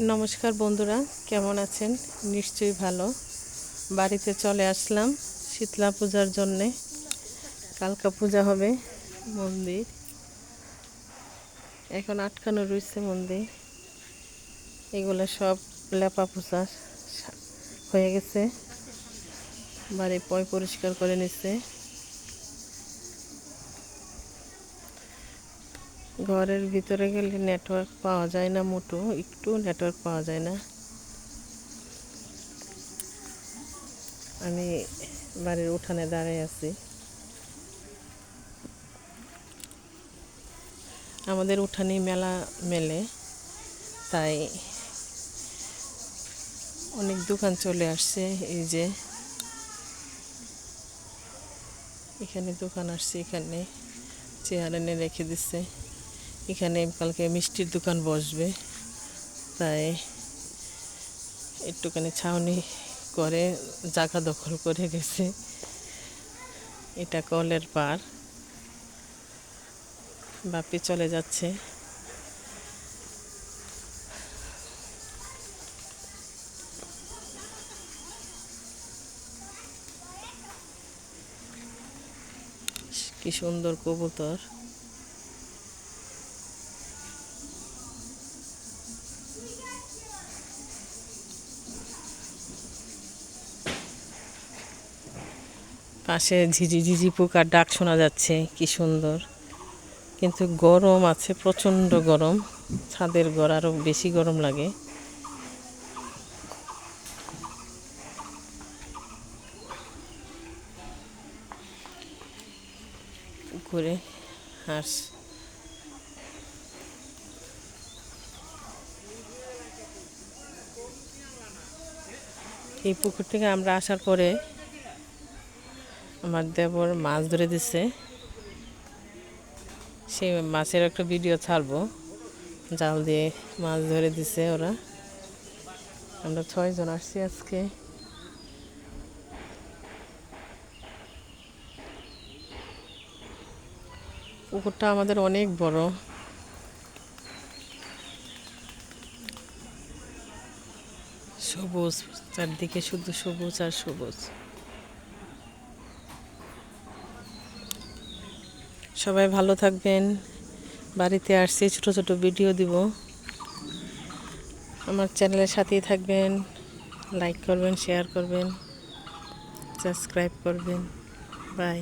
নমস্কার বন্ধুরা, কেমন আছেন? নিশ্চয়ই ভালো। বাড়িতে চলে আসলাম শীতলা পূজার জন্যে। কালকা পূজা হবে, মন্দির। এখন আটকানো রয়েছে মন্দির। এগুলো সব লেপা পোছা হয়ে গেছে। বাড়ি পয় পরিষ্কার করে নিচ্ছে ঘরের ভিতরে গেলে নেটওয়ার্ক পাওয়া যায় না মোটো, একটু নেটওয়ার্ক পাওয়া যায় না। আমি বাড়ির উঠানে দাঁড়িয়ে আছি। আমাদের উঠানে মেলা মেলে, তাই অনেক দোকান চলে আসছে, এই যে। এখানে দোকান আসছে, এখানে চেয়ার এনে রেখে দিচ্ছে। এখানে কালকে মিষ্টির দোকান বসবে। তাই একটুখানি ছাউনি করে জায়গা দখল করে গেছে। এটা কলের পার বাপি চলে যাচ্ছে। কি সুন্দর কবুতর। পাশে ঝিঝি ঝিঝি পোকার ডাক শোনা যাচ্ছে, কি সুন্দর। কিন্তু গরম আছে, প্রচণ্ড গরম। ছাদের ঘর আরও বেশি গরম লাগে। ঘুরে হাঁস। এই পুকুর থেকে আমরা আসার পরে আমার দেবর মাছ ধরে দিছে। সেই মাছের একটা ভিডিও ছাড়বো। জাল দিয়ে মাছ ধরে দিছে ওরা। আমরা ছয়জন আসছি আজকে। পুকুরটা আমাদের অনেক বড়। সবুজ, চারদিকে শুধু সবুজ আর সবুজ। সবাই ভালো থাকবেন। বাড়িতে আসছি, ছোট ছোট ভিডিও দিব। আমার চ্যানেলের সাথেই থাকবেন। লাইক করবেন শেয়ার করবেন। সাবস্ক্রাইব করবেন। বাই